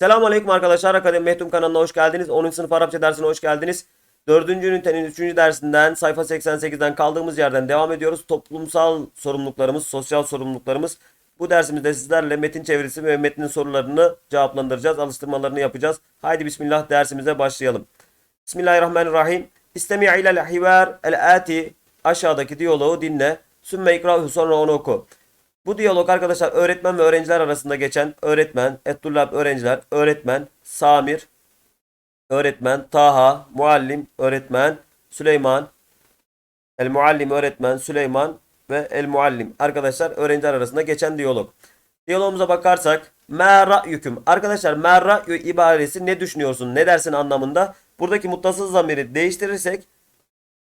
Selamun Aleyküm arkadaşlar. Akademi Mehtum kanalına hoş geldiniz. 10. sınıf Arapça dersine hoş geldiniz. 4. ünitenin 3. dersinden sayfa 88'den kaldığımız yerden devam ediyoruz. Toplumsal sorumluluklarımız, sosyal sorumluluklarımız. Bu dersimizde sizlerle metin çevirisi ve metnin sorularını cevaplandıracağız. Alıştırmalarını yapacağız. Haydi bismillah dersimize başlayalım. Bismillahirrahmanirrahim. İstemi' ilel hivar el ati. Aşağıdaki diyaloğu dinle. Sümme ikrahu sonra onu oku. Bu diyalog arkadaşlar öğretmen ve öğrenciler arasında geçen öğretmen, ettullab öğrenciler, öğretmen, Samir, öğretmen, Taha, muallim, öğretmen, Süleyman, el muallim öğretmen, Süleyman ve el muallim. Arkadaşlar öğrenciler arasında geçen diyalog. Diyalogumuza bakarsak ma ra'yüküm. Arkadaşlar ra'yu ibaresi ne düşünüyorsun, ne dersin anlamında. Buradaki muttasıl zamiri değiştirirsek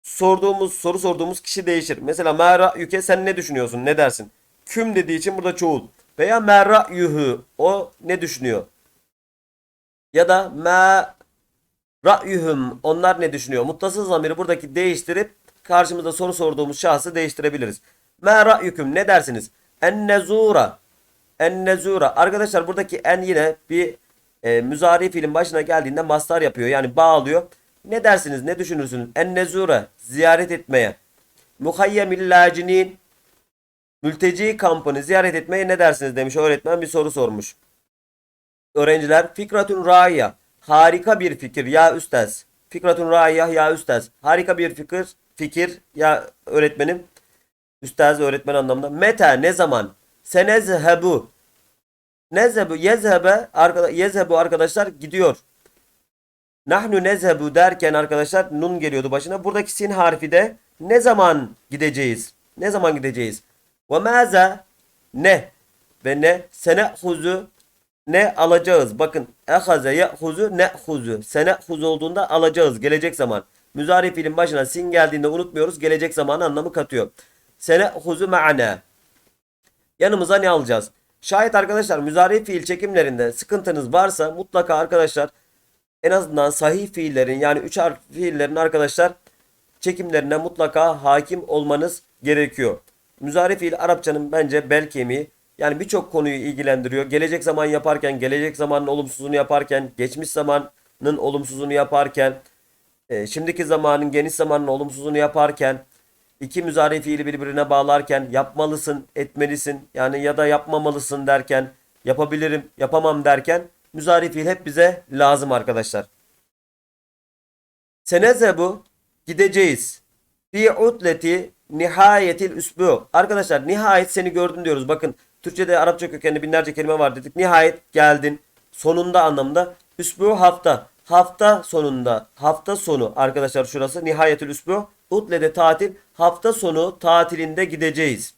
sorduğumuz soru sorduğumuz kişi değişir. Mesela ma ra'yüke sen ne düşünüyorsun, ne dersin? Küm dediği için burada çoğul. Veya ma ra'yuhu o ne düşünüyor? Ya da ma ra'yuhum onlar ne düşünüyor? Muttasıl zamiri buradaki değiştirip karşımızda soru sorduğumuz şahsı değiştirebiliriz. Ma ra'yüküm ne dersiniz? En nezura en nezura. Arkadaşlar buradaki en yine bir e, müzari fiilin başına geldiğinde mastar yapıyor. Yani bağlıyor. Ne dersiniz? Ne düşünürsünüz? En nezura ziyaret etmeye. Muhayyemil lacinin mülteci kampını ziyaret etmeye ne dersiniz demiş öğretmen bir soru sormuş. Öğrenciler fikratun raiya. Harika bir fikir ya üstaz. Fikratun raiya ya üstaz. Harika bir fikir fikir ya öğretmenim. Üstaz öğretmen anlamında. Meta ne zaman? Senezhebu. Nezhebu yezhebe arkadaş yezhebu arkadaşlar gidiyor. Nahnu nezhebu derken arkadaşlar nun geliyordu başına. Buradaki sin harfi de ne zaman gideceğiz? Ne zaman gideceğiz? Ve maza ne ve ne senehuzu ne alacağız. Bakın ehaze yehuzu nehuzu. Senehuzu olduğunda alacağız. Gelecek zaman. Müzari fiilin başına sin geldiğinde unutmuyoruz. Gelecek zaman anlamı katıyor. Senehuzu ma'ana. Yanımıza ne alacağız? Şayet arkadaşlar müzari fiil çekimlerinde sıkıntınız varsa mutlaka arkadaşlar en azından sahih fiillerin yani üç harf fiillerin arkadaşlar çekimlerine mutlaka hakim olmanız gerekiyor. Müzari fiil Arapçanın bence bel kemiği. Yani birçok konuyu ilgilendiriyor. Gelecek zaman yaparken, gelecek zamanın olumsuzunu yaparken, geçmiş zamanın olumsuzunu yaparken, e, şimdiki zamanın geniş zamanın olumsuzunu yaparken, iki müzari fiili birbirine bağlarken, yapmalısın, etmelisin, yani ya da yapmamalısın derken, yapabilirim, yapamam derken, müzari fiil hep bize lazım arkadaşlar. Senezebu gideceğiz. Fi utleti nihayetil üsbu. Arkadaşlar nihayet seni gördüm diyoruz. Bakın Türkçede Arapça kökenli binlerce kelime var dedik. Nihayet geldin. Sonunda anlamda. Üsbu hafta. Hafta sonunda. Hafta sonu arkadaşlar şurası. Nihayetil üsbu. Utlede tatil. Hafta sonu tatilinde gideceğiz.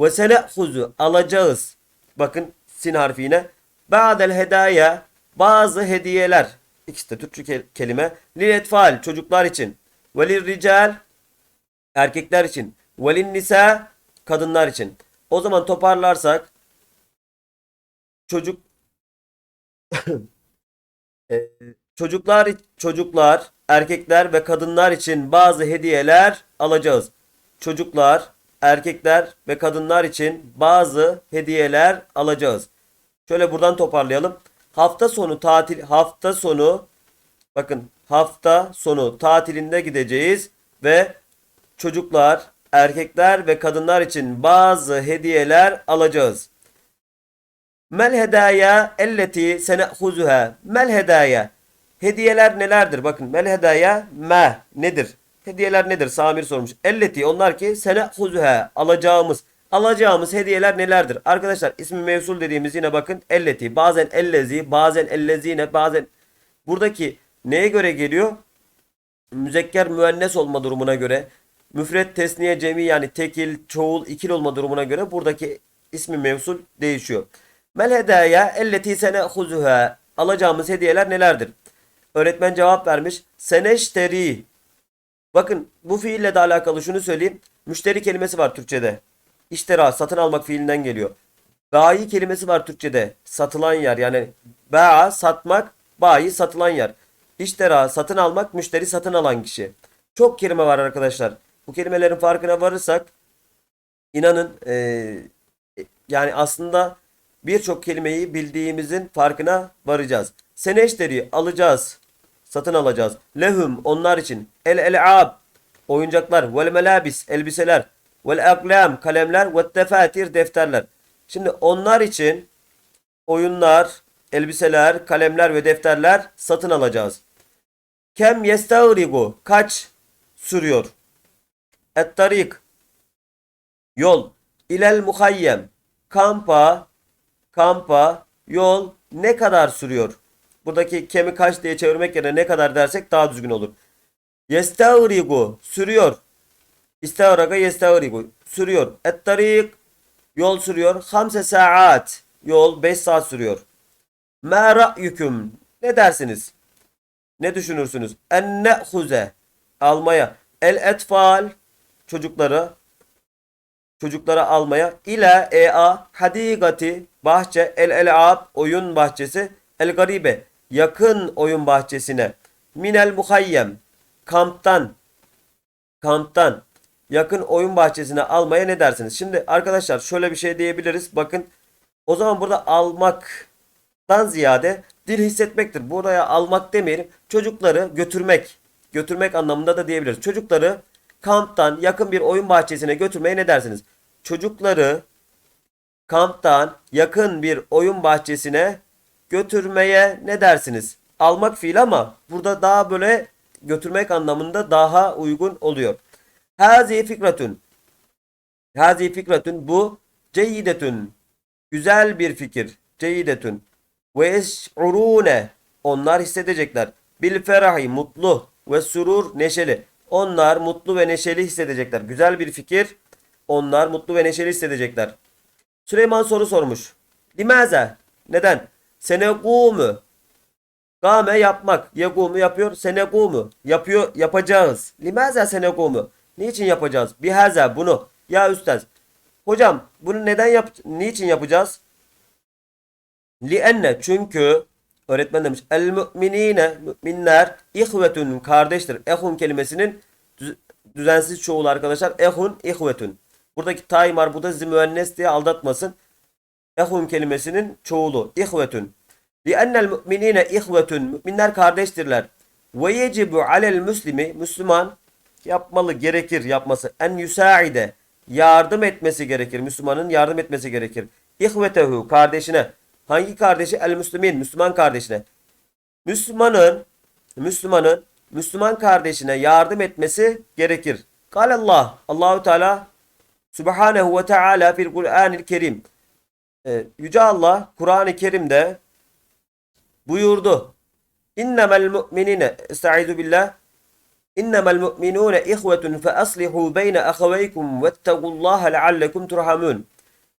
Ve senehuzu alacağız. Bakın sin harfi yine. Ba'del hedaya bazı hediyeler. İkisi de Türkçe ke- kelime. Lil etfal çocuklar için. Velil rical erkekler için. Velin nisa kadınlar için. O zaman toparlarsak çocuk e, çocuklar çocuklar, erkekler ve kadınlar için bazı hediyeler alacağız. Çocuklar, erkekler ve kadınlar için bazı hediyeler alacağız. Şöyle buradan toparlayalım. Hafta sonu tatil hafta sonu bakın hafta sonu tatilinde gideceğiz ve çocuklar, erkekler ve kadınlar için bazı hediyeler alacağız. Mel hedaya elleti senehuzuha. Mel hedaya. Hediyeler nelerdir? Bakın mel hedaya me nedir? Hediyeler nedir? Samir sormuş. Elleti onlar ki senehuzuha alacağımız. Alacağımız hediyeler nelerdir? Arkadaşlar ismi mevsul dediğimiz yine bakın elleti. Bazen ellezi, bazen ellezine, bazen buradaki neye göre geliyor? Müzekker müennes olma durumuna göre müfret tesniye cemi yani tekil, çoğul, ikil olma durumuna göre buradaki ismi mevsul değişiyor. Mel hedaya elleti senehuzuha. Alacağımız hediyeler nelerdir? Öğretmen cevap vermiş. Seneşteri. Bakın bu fiille de alakalı şunu söyleyeyim. Müşteri kelimesi var Türkçe'de. İştera satın almak fiilinden geliyor. Bayi kelimesi var Türkçe'de. Satılan yer yani ba'a satmak, bayi satılan yer. İştera satın almak, müşteri satın alan kişi. Çok kelime var arkadaşlar. Bu kelimelerin farkına varırsak inanın eee, yani aslında birçok kelimeyi bildiğimizin farkına varacağız. Seneşteri alacağız. Satın alacağız. Lehum onlar için. El el'ab oyuncaklar. Vel melabis elbiseler. Vel aklam kalemler. Ve tefatir defterler. Şimdi onlar için oyunlar, elbiseler, kalemler ve defterler satın alacağız. Kem yestağrigu kaç sürüyor? Et-tarik yol ilel muhayyem kampa kampa yol ne kadar sürüyor? Buradaki kemi kaç diye çevirmek yerine ne kadar dersek daha düzgün olur. Yestağrigu sürüyor. İstavraga yestağrigu sürüyor. Et-tarik yol sürüyor. Hamse saat yol 5 saat sürüyor. Ma ra'yüküm ne dersiniz? Ne düşünürsünüz? En ne'huze almaya. El etfal çocukları çocukları almaya ila ea hadigati bahçe el el'ab oyun bahçesi el garibe yakın oyun bahçesine minel muhayyem kamptan kamptan yakın oyun bahçesine almaya ne dersiniz? Şimdi arkadaşlar şöyle bir şey diyebiliriz. Bakın o zaman burada almaktan ziyade dil hissetmektir. Buraya almak demeyelim. Çocukları götürmek. Götürmek anlamında da diyebiliriz. Çocukları kamptan yakın bir oyun bahçesine götürmeye ne dersiniz? Çocukları kamptan yakın bir oyun bahçesine götürmeye ne dersiniz? Almak fiil ama burada daha böyle götürmek anlamında daha uygun oluyor. Hazi fikretün. Hazi fikretün bu ceyyidetün. Güzel bir fikir. Ceyyidetün. Ve yeş'urune. Onlar hissedecekler. Bil ferahi mutlu ve surur neşeli. Onlar mutlu ve neşeli hissedecekler. Güzel bir fikir. Onlar mutlu ve neşeli hissedecekler. Süleyman soru sormuş. Limaze? Neden? Senekumu. Game yapmak. Yegumu yapıyor. Senekumu. Yapıyor. Yapacağız. Limaze senekumu. Niçin yapacağız? Bihaza bunu. Ya üstaz. Hocam bunu neden yap niçin yapacağız? Lienne çünkü öğretmen demiş. El müminine müminler ihvetun kardeştir. Ehun kelimesinin düz- düzensiz çoğulu arkadaşlar. Ehun ihvetun. Buradaki tay marbuta sizi müennes diye aldatmasın. Ehun kelimesinin çoğulu. İhvetun. Liennel müminine ihvetun. Müminler kardeştirler. Ve yecibu alel müslimi. Müslüman yapmalı, gerekir yapması. En yusaide. Yardım etmesi gerekir. Müslümanın yardım etmesi gerekir. İhvetehu kardeşine. Hangi kardeşi? El müslümin. Müslüman kardeşine. Müslümanın Müslümanın Müslüman kardeşine yardım etmesi gerekir. Kalallah. Allahu Teala Subhanahu ve Teala fil Kur'anil Kerim. Ee, Yüce Allah Kur'an-ı Kerim'de buyurdu. İnnemel mu'minine estaizu billah İnnemel mu'minune ihvetun fe aslihu beyne ahaveykum vettegullaha leallekum turhamun.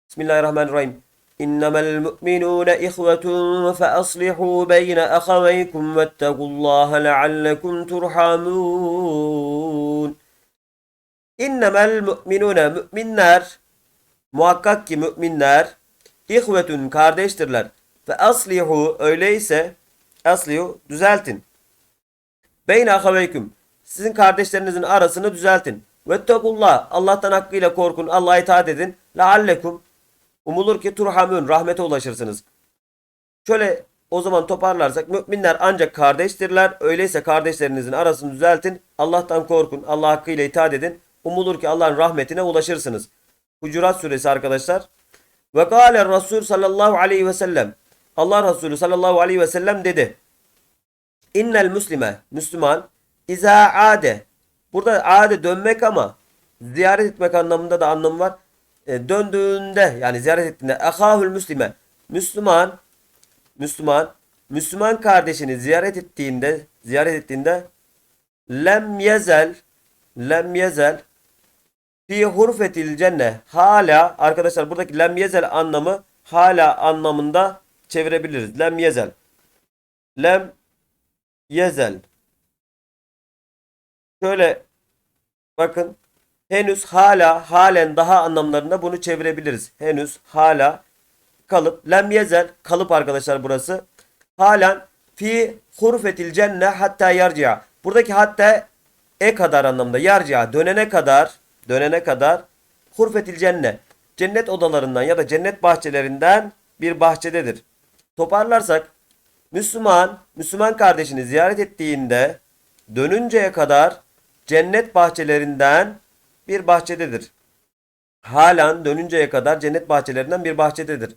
Bismillahirrahmanirrahim. İnnemel mu'minune ihvetun fe aslihu beyne ahaveykum vettegullaha leallekum turhamun. İnnemel mu'minune müminler muhakkak ki müminler ihvetun kardeştirler. Ve aslihu öyleyse aslihu düzeltin. Beyne ahaveyküm sizin kardeşlerinizin arasını düzeltin. Vettekullah Allah'tan hakkıyla korkun. Allah'a itaat edin. Leallekum umulur ki turhamün rahmete ulaşırsınız. Şöyle o zaman toparlarsak müminler ancak kardeştirler. Öyleyse kardeşlerinizin arasını düzeltin. Allah'tan korkun. Allah hakkıyla itaat edin. Umulur ki Allah'ın rahmetine ulaşırsınız. Hucurat suresi arkadaşlar. Ve gâle Resul sallallahu aleyhi ve sellem. Allah Resulü sallallahu aleyhi ve sellem dedi. İnnel müslime, Müslüman, İza ade. Burada ade dönmek ama ziyaret etmek anlamında da anlamı var. E, döndüğünde yani ziyaret ettiğinde ahahül müslime. Müslüman Müslüman Müslüman kardeşini ziyaret ettiğinde ziyaret ettiğinde lem yezel lem yezel fi hurfetil cenne hala arkadaşlar buradaki lem yezel anlamı hala anlamında çevirebiliriz. Lem yezel lem yezel Şöyle bakın henüz hala halen daha anlamlarında bunu çevirebiliriz. Henüz hala kalıp lem yezel kalıp arkadaşlar burası. Halen fi hurfetil cenne hatta yarci'a. Buradaki hatta e kadar anlamda yarci'a dönene kadar dönene kadar hurfetil cenne cennet odalarından ya da cennet bahçelerinden bir bahçededir. Toparlarsak Müslüman, Müslüman kardeşini ziyaret ettiğinde dönünceye kadar cennet bahçelerinden bir bahçededir. Halen dönünceye kadar cennet bahçelerinden bir bahçededir.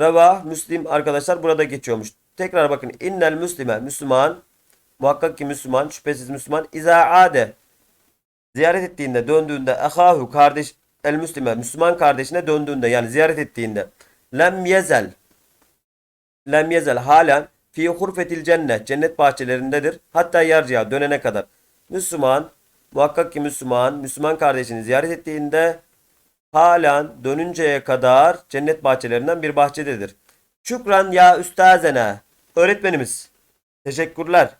Reva Müslim arkadaşlar burada geçiyormuş. Tekrar bakın. İnnel Müslime Müslüman muhakkak ki Müslüman şüphesiz Müslüman İza ade ziyaret ettiğinde döndüğünde ahahu kardeş el Müslime Müslüman kardeşine döndüğünde yani ziyaret ettiğinde lem yezel lem yezel halen fi hurfetil cennet cennet bahçelerindedir. Hatta yarcıya dönene kadar. Müslüman muhakkak ki Müslüman Müslüman kardeşini ziyaret ettiğinde halen dönünceye kadar cennet bahçelerinden bir bahçededir. Şükran ya üstazene. Öğretmenimiz. Teşekkürler.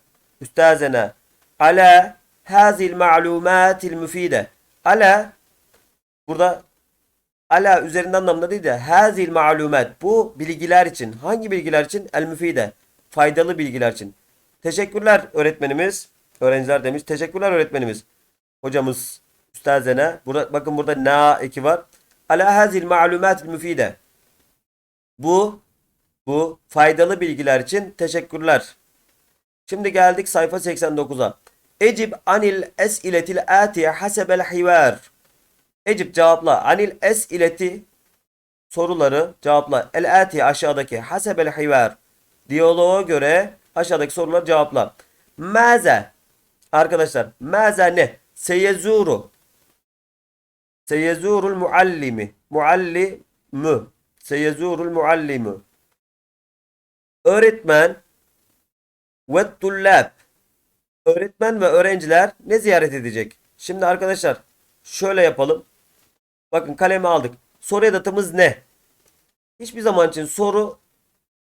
Üstazene. Ala hazil ma'lumatil müfide. Ala burada ala üzerinde anlamda değil de hazil ma'lumat. Bu bilgiler için. Hangi bilgiler için? El müfide. Faydalı bilgiler için. Teşekkürler öğretmenimiz. Öğrenciler demiş. Teşekkürler öğretmenimiz. Hocamız üstazene. Burada, bakın burada na eki var. Ala hazil ma'lumatil müfide. Bu bu faydalı bilgiler için teşekkürler. Şimdi geldik sayfa 89'a. Ecib anil es'iletil atiye hasebel hivar. Ecib cevapla. Anil es'ileti soruları cevapla. El atiye aşağıdaki hasebel hivar. Diyaloğa göre aşağıdaki soruları cevapla. Maze. Arkadaşlar maze ne? Seyezuru. Seyezurul muallimi. Muallimu. Seyezurul muallimu. Öğretmen ve tullab. Öğretmen ve öğrenciler ne ziyaret edecek? Şimdi arkadaşlar şöyle yapalım. Bakın kalemi aldık. Soru edatımız ne? Hiçbir zaman için soru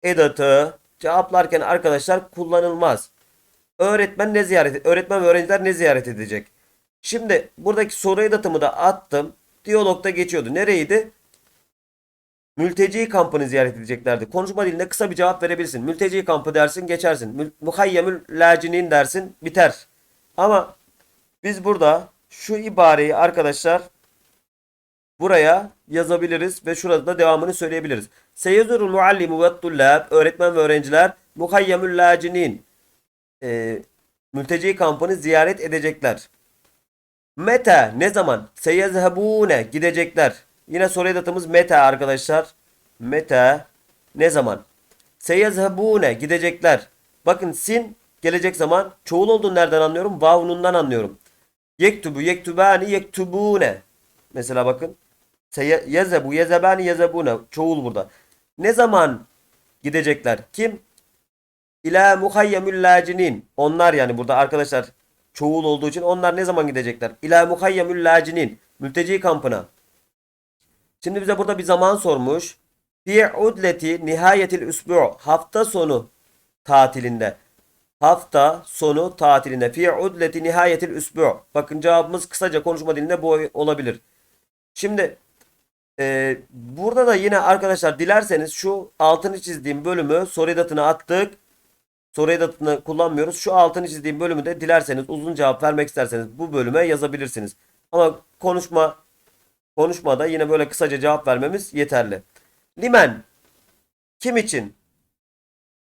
edatı cevaplarken arkadaşlar kullanılmaz. Öğretmen ne ziyaret öğretmen ve öğrenciler ne ziyaret edecek? Şimdi buradaki soru edatımı da attım. Diyalogda geçiyordu. Nereydi? Mülteci kampını ziyaret edeceklerdi. Konuşma dilinde kısa bir cevap verebilirsin. Mülteci kampı dersin geçersin. Mül- Muhayyemül lacinin dersin biter. Ama biz burada şu ibareyi arkadaşlar buraya yazabiliriz ve şurada da devamını söyleyebiliriz. Seyyidul muallimu ve öğretmen ve öğrenciler muhayyemül lacinin e, mülteci kampını ziyaret edecekler. Meta ne zaman? Seyezhebune gidecekler. Yine soru edatımız meta arkadaşlar. Meta ne zaman? Seyezhebune gidecekler. Bakın sin gelecek zaman çoğul olduğunu nereden anlıyorum? Vavnundan anlıyorum. Yektubu yektubani yektubune. Mesela bakın. Yezebu yezebani yezebune. Çoğul burada. Ne zaman gidecekler? Kim? İlâ muhayyemül lacinin. Onlar yani burada arkadaşlar çoğul olduğu için onlar ne zaman gidecekler? İlâ muhayyemül lacinin. Mülteci kampına. Şimdi bize burada bir zaman sormuş. Fi udleti nihayetil üsbu' hafta sonu tatilinde. Hafta sonu tatilinde. Fi udleti nihayetil üsbu'. Bakın cevabımız kısaca konuşma dilinde bu olabilir. Şimdi e, burada da yine arkadaşlar dilerseniz şu altını çizdiğim bölümü soru edatına attık. Soru edatını kullanmıyoruz. Şu altını çizdiğim bölümü de dilerseniz uzun cevap vermek isterseniz bu bölüme yazabilirsiniz. Ama konuşma konuşmada yine böyle kısaca cevap vermemiz yeterli. Limen kim için?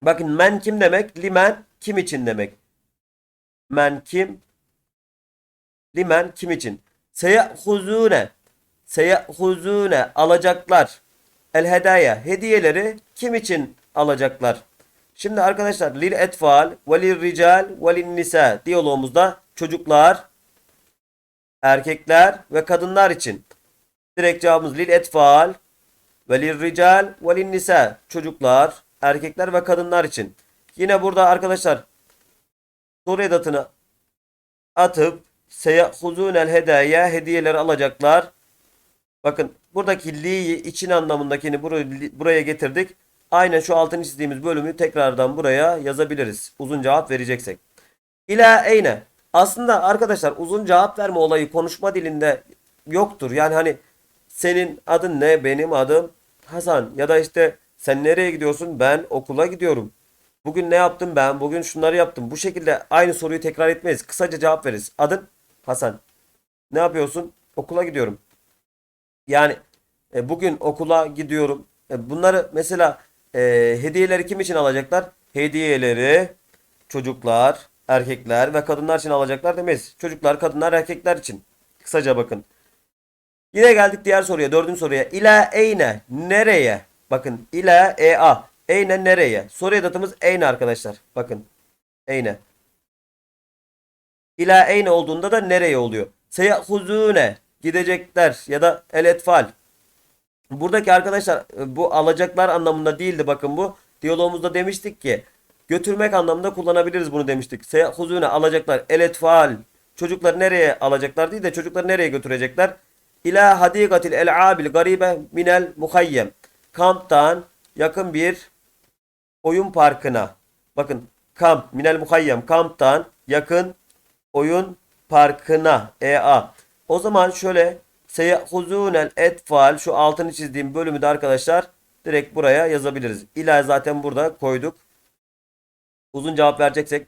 Bakın men kim demek? Limen kim için demek? Men kim? Limen kim için? Seyehuzune Seyehuzune alacaklar. El hedaya hediyeleri kim için alacaklar? Şimdi arkadaşlar lil etfal ve lil rical ve lil nisa diyalogumuzda çocuklar, erkekler ve kadınlar için. Direkt cevabımız lil etfal ve lil rical ve lil nisa çocuklar, erkekler ve kadınlar için. Yine burada arkadaşlar soru edatını atıp seyahuzunel hedaya hediyeleri alacaklar. Bakın buradaki li'yi için anlamındakini buraya getirdik. Aynen şu altını çizdiğimiz bölümü tekrardan buraya yazabiliriz. Uzun cevap vereceksek. İla eyne. Aslında arkadaşlar uzun cevap verme olayı konuşma dilinde yoktur. Yani hani senin adın ne? Benim adım Hasan. Ya da işte sen nereye gidiyorsun? Ben okula gidiyorum. Bugün ne yaptım ben? Bugün şunları yaptım. Bu şekilde aynı soruyu tekrar etmeyiz. Kısaca cevap veririz. Adın Hasan. Ne yapıyorsun? Okula gidiyorum. Yani e, bugün okula gidiyorum. E, Bunları mesela e, hediyeleri kim için alacaklar? Hediyeleri çocuklar, erkekler ve kadınlar için alacaklar demeyiz. Çocuklar, kadınlar, erkekler için. Kısaca bakın. Yine geldik diğer soruya. Dördüncü soruya. İla eyne. Nereye? Bakın. İla ea. Eyne nereye? Soru edatımız eyne arkadaşlar. Bakın. Eyne. İla eyne olduğunda da nereye oluyor? Seyahuzune. Gidecekler ya da el etfal. Buradaki arkadaşlar e, bu alacaklar anlamında değildi bakın bu. Diyalogumuzda demiştik ki götürmek anlamında kullanabiliriz bunu demiştik. Seyahuzune alacaklar. El etfal. Çocukları nereye alacaklar değil de çocukları nereye götürecekler? İlâ hadikatil el'abil garibe minel muhayyem. Kamptan yakın bir oyun parkına. Bakın kamp minel muhayyem kamptan yakın oyun parkına. EA. O zaman şöyle seyahuzunel etfal şu altını çizdiğim bölümü de arkadaşlar direkt buraya yazabiliriz. İla zaten burada koyduk. Uzun cevap vereceksek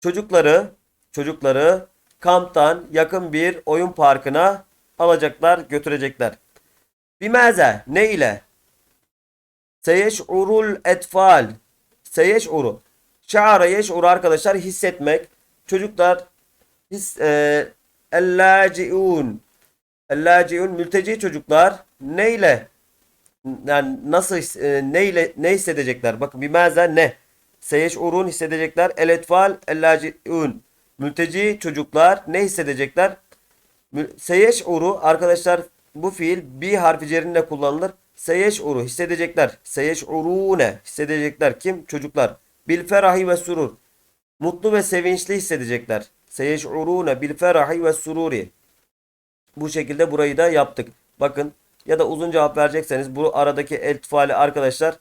çocukları çocukları kamptan yakın bir oyun parkına alacaklar, götürecekler. Bimaze ne ile? Seyeş'urul etfal. Seyeş'uru. Şa'ara yeş'uru arkadaşlar hissetmek. Çocuklar his e. Ellâci'un mülteci çocuklar neyle yani nasıl e, neyle ne hissedecekler? Bakın bimaze ne? Seyeş'urun hissedecekler. El etfal ellâci'un. Mülteci çocuklar ne hissedecekler? Seyeş'uru arkadaşlar bu fiil bir harfi cerinde kullanılır. Seyeş'uru hissedecekler. Seyeş'urune hissedecekler. Kim? Çocuklar. Bil ferahi ve surur. Mutlu ve sevinçli hissedecekler. Seyeş'urune bil ferahi ve sururi. Bu şekilde burayı da yaptık. Bakın ya da uzun cevap verecekseniz bu aradaki etfali arkadaşlar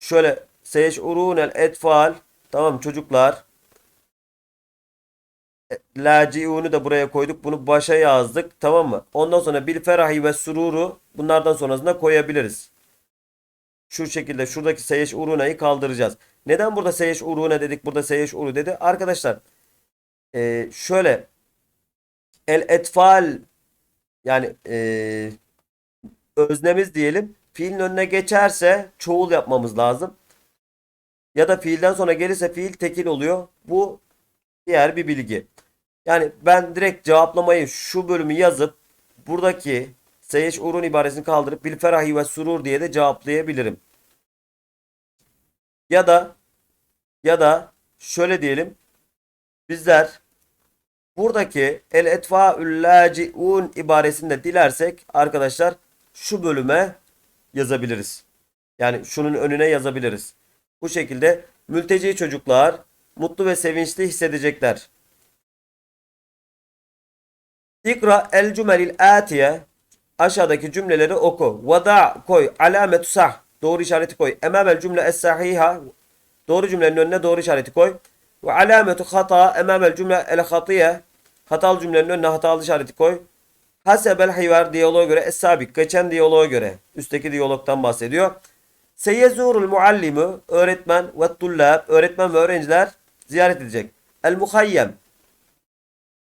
şöyle seyeş'urunel etfal tamam çocuklar Laciunu da buraya koyduk. Bunu başa yazdık. Tamam mı? Ondan sonra bil ferahi ve sururu bunlardan sonrasında koyabiliriz. Şu şekilde şuradaki seyeş urunayı kaldıracağız. Neden burada seyeş urune dedik? Burada seyeş uru dedi. Arkadaşlar e, şöyle el etfal yani e, öznemiz diyelim. Fiilin önüne geçerse çoğul yapmamız lazım. Ya da fiilden sonra gelirse fiil tekil oluyor. Bu diğer bir bilgi. Yani ben direkt cevaplamayı şu bölümü yazıp buradaki seyeş urun ibaresini kaldırıp bil ferahi ve surur diye de cevaplayabilirim. Ya da ya da şöyle diyelim. Bizler buradaki el etfaül laciun ibaresini de dilersek arkadaşlar şu bölüme yazabiliriz. Yani şunun önüne yazabiliriz. Bu şekilde mülteci çocuklar mutlu ve sevinçli hissedecekler. İkra el cümelil atiye aşağıdaki cümleleri oku. Vada koy. Alametu sah. Doğru işareti koy. Emamel cümle es sahiha. Doğru cümlenin önüne doğru işareti koy. Ve alametu hata. Emamel cümle el hatiye. Hatalı cümlenin önüne hatalı işareti koy. Hasebel hivar diyaloğa göre es sabik. Geçen diyaloğa göre. Üstteki diyalogtan bahsediyor. Seyyezurul muallimu. Öğretmen ve tullab. Öğretmen ve öğrenciler ziyaret edecek. El muhayyem.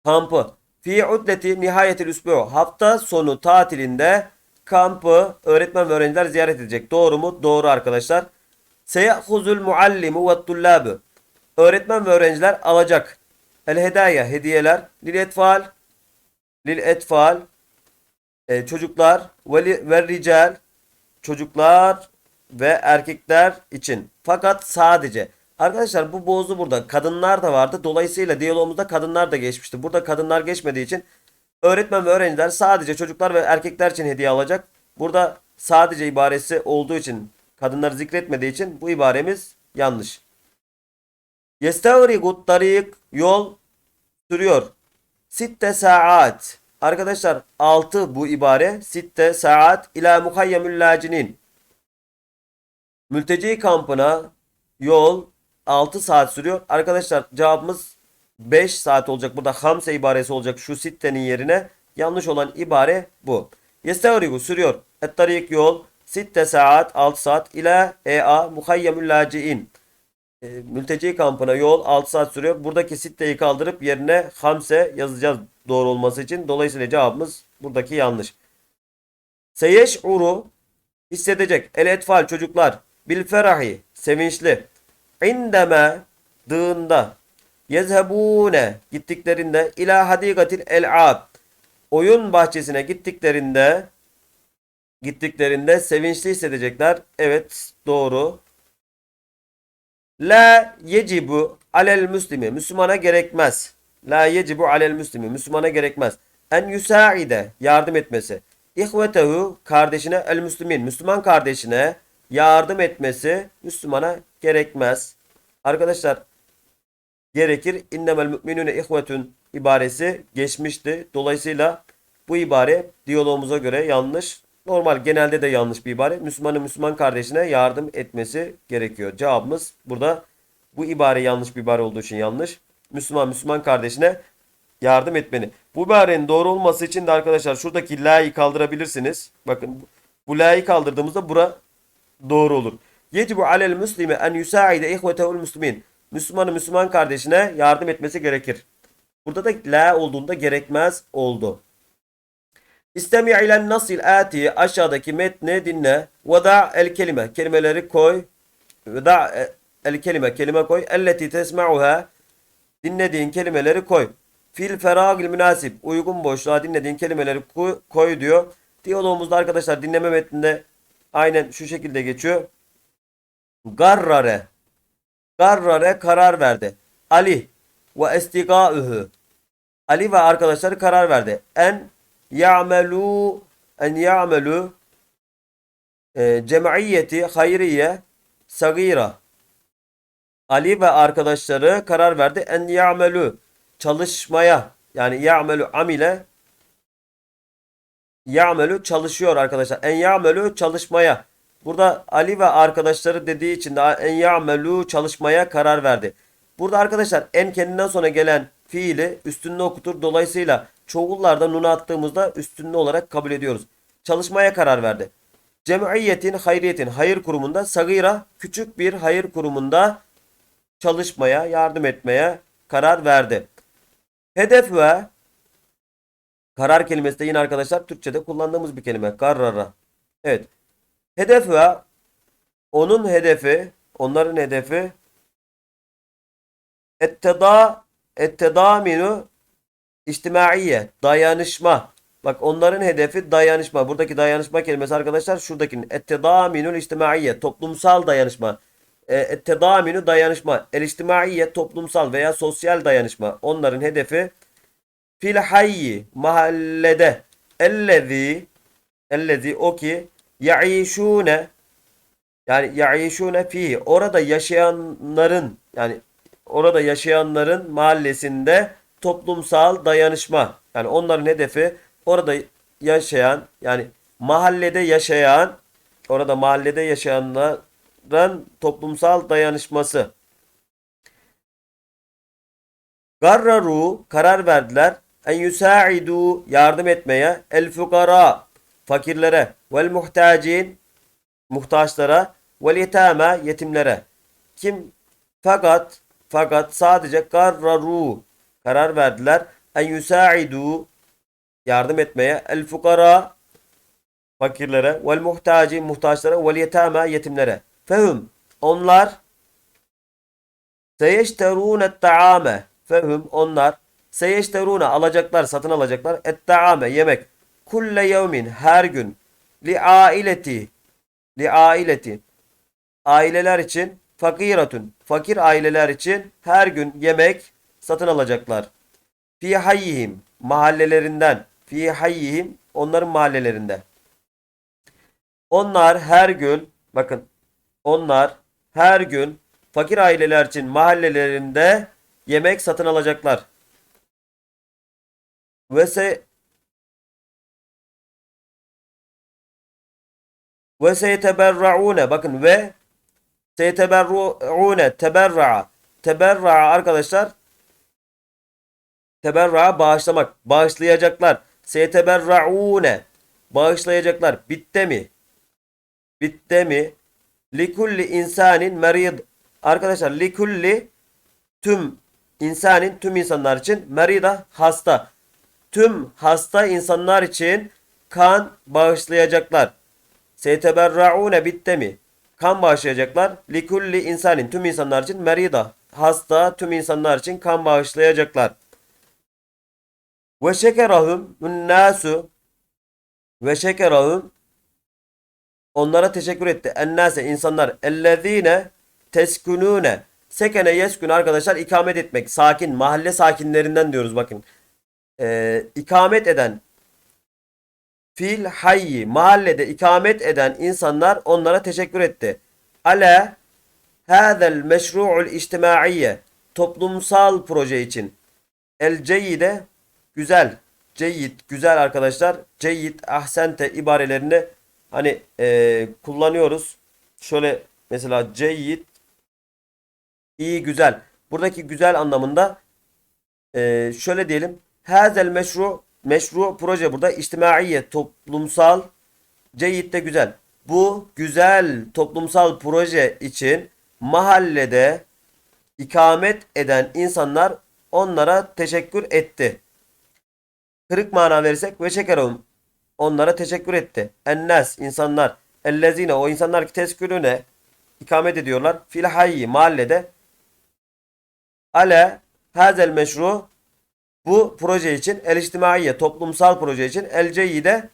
Kampı. Fi uddeti nihayetil üsbu. Hafta sonu tatilinde kampı öğretmen ve öğrenciler ziyaret edecek. Doğru mu? Doğru arkadaşlar. Seyahuzul muallimu ve tullabı. Öğretmen ve öğrenciler alacak. El hedaya hediyeler. Lil etfal. Lil etfal. E, çocuklar. Ve, ve rical. Çocuklar ve erkekler için. Fakat sadece. Arkadaşlar bu bozu burada. Kadınlar da vardı. Dolayısıyla diyalogumuzda kadınlar da geçmişti. Burada kadınlar geçmediği için öğretmen ve öğrenciler sadece çocuklar ve erkekler için hediye alacak. Burada sadece ibaresi olduğu için kadınları zikretmediği için bu ibaremiz yanlış. Yestevrigut tarik yol sürüyor. Sitte saat. Arkadaşlar 6 bu ibare. Sitte saat ila muhayyemül lacinin. Mülteci kampına yol 6 saat sürüyor. Arkadaşlar cevabımız 5 saat olacak. Burada hamse ibaresi olacak şu sittenin yerine. Yanlış olan ibare bu. Yestevrigu sürüyor. Et yol sitte saat 6 saat ila ea muhayyemül laciin. E, mülteci kampına yol 6 saat sürüyor. Buradaki sitteyi kaldırıp yerine hamse yazacağız doğru olması için. Dolayısıyla cevabımız buradaki yanlış. Seyeş uru hissedecek. El etfal çocuklar bil ferahi sevinçli. İndeme dığında yezhebune gittiklerinde ila hadikatil el'ab oyun bahçesine gittiklerinde gittiklerinde sevinçli hissedecekler. Evet doğru. La yecibu alel müslimi Müslümana gerekmez. La yecibu alel müslimi Müslümana gerekmez. En yusaide yardım etmesi. İhvetehu kardeşine el müslimin Müslüman kardeşine yardım etmesi Müslümana gerekmez. Arkadaşlar gerekir. İnnemel müminune ihvetun ibaresi geçmişti. Dolayısıyla bu ibare diyalogumuza göre yanlış. Normal genelde de yanlış bir ibare. Müslümanın Müslüman kardeşine yardım etmesi gerekiyor. Cevabımız burada bu ibare yanlış bir ibare olduğu için yanlış. Müslüman Müslüman kardeşine yardım etmeni. Bu ibarenin doğru olması için de arkadaşlar şuradaki la'yı kaldırabilirsiniz. Bakın bu la'yı kaldırdığımızda bura doğru olur. Yecibu alel muslime en yusaide ihvetehu'l muslimin. Müslümanın Müslüman kardeşine yardım etmesi gerekir. Burada da la olduğunda gerekmez oldu. İstemi ilen nasil ati aşağıdaki metni dinle. Ve da el kelime kelimeleri koy. Ve da el kelime kelime koy. Elleti tesma'uha dinlediğin kelimeleri koy. Fil feragil münasip uygun boşluğa dinlediğin kelimeleri koy, diyor. Diyalogumuzda arkadaşlar dinleme metninde aynen şu şekilde geçiyor. Garrare Garrare karar verdi. Ali ve estigâühü Ali ve arkadaşları karar verdi. En ya'melu en ya'melu e, cemiyeti hayriye sagira Ali ve arkadaşları karar verdi. En ya'melu çalışmaya yani ya'melu amile ya'melu çalışıyor arkadaşlar. En ya'melu çalışmaya. Burada Ali ve arkadaşları dediği için de en ya'melu çalışmaya karar verdi. Burada arkadaşlar en kendinden sonra gelen fiili üstünlüğü okutur. Dolayısıyla çoğullarda nunu attığımızda üstünlü olarak kabul ediyoruz. Çalışmaya karar verdi. Cemiyetin, hayriyetin, hayır kurumunda, sagira, küçük bir hayır kurumunda çalışmaya, yardım etmeye karar verdi. Hedef ve karar kelimesi de yine arkadaşlar Türkçe'de kullandığımız bir kelime. Karara. Evet. Hedef ve onun hedefi, onların hedefi etteda ettedaminu içtimaiye dayanışma. Bak onların hedefi dayanışma. Buradaki dayanışma kelimesi arkadaşlar şuradakinin ettedaminul içtimaiye toplumsal dayanışma. E, ettedaminu dayanışma. El içtimaiye toplumsal veya sosyal dayanışma. Onların hedefi fil hayyi mahallede ellezi ellezi o ki yaişune yani yaişune fi orada yaşayanların yani orada yaşayanların mahallesinde toplumsal dayanışma. Yani onların hedefi orada yaşayan yani mahallede yaşayan orada mahallede yaşayanların toplumsal dayanışması. Garraru karar verdiler en yusaidu yardım etmeye el fukara fakirlere vel muhtacin muhtaçlara vel yetame yetimlere. Kim fakat fakat sadece karraru karar verdiler. En yusaidu yardım etmeye. El fukara fakirlere. Vel muhtaci muhtaçlara. Vel yetame yetimlere. Fehum onlar seyeşterûne ta'ame fehum onlar seyeşterûne alacaklar satın alacaklar. Et ta'ame yemek. Kulle yevmin her gün. Li aileti li aileti aileler için fakiratun. Fakir aileler için her gün yemek satın alacaklar. Fi hayyihim mahallelerinden fi hayyihim onların mahallelerinde. Onlar her gün bakın onlar her gün fakir aileler için mahallelerinde yemek satın alacaklar. Ve se ve seyeteberraune bakın ve seyeteberraune teberra teberra arkadaşlar teberra bağışlamak bağışlayacaklar seyeteberraune bağışlayacaklar bitte mi bitte mi likulli insanin merid arkadaşlar likulli tüm insanin tüm insanlar için merida hasta tüm hasta insanlar için kan bağışlayacaklar Seteberraune bittemi. Kan bağışlayacaklar. Likulli insanin. Tüm insanlar için merida. Hasta tüm insanlar için kan bağışlayacaklar. Ve şekerahum nasu ve şekerahum onlara teşekkür etti. Ennase insanlar ellezine teskunune sekene yeskun arkadaşlar ikamet etmek. Sakin mahalle sakinlerinden diyoruz bakın. Ee, ikamet eden fil hayyi mahallede ikamet eden insanlar onlara teşekkür etti. Ala hadel meşru'ul içtimaiyye toplumsal proje için. El ceyyide güzel. Ceyyid güzel arkadaşlar. Ceyyid ahsente ibarelerini hani eee, kullanıyoruz. Şöyle mesela ceyyid iyi güzel. Buradaki güzel anlamında eee, şöyle diyelim. Hazel meşru meşru proje burada içtimaiye toplumsal ceyyid de güzel. Bu güzel toplumsal proje için mahallede ikamet eden insanlar onlara teşekkür etti. Kırık mana verirsek ve şekerum onlara teşekkür etti. Ennas insanlar ellezine o insanlar ki teskürüne ikamet ediyorlar. Fil hayyi mahallede ale hazel meşru bu proje için el içtimaiye toplumsal proje için el ceyyide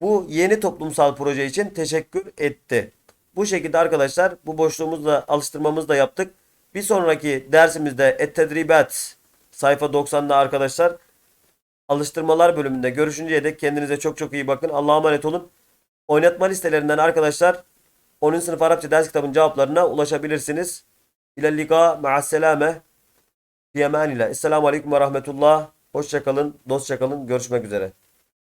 bu yeni toplumsal proje için teşekkür etti. Bu şekilde arkadaşlar bu boşluğumuzla alıştırmamızı da yaptık. Bir sonraki dersimizde et-tedribat sayfa 90'da arkadaşlar alıştırmalar bölümünde görüşünceye dek kendinize çok çok iyi bakın. Allah'a emanet olun. Oynatma listelerinden arkadaşlar 10. sınıf Arapça ders kitabının cevaplarına ulaşabilirsiniz. İlellika ma'asselame fiyemanillah. Esselamu Aleyküm ve Rahmetullah. Hoşçakalın, dostça kalın. Görüşmek üzere.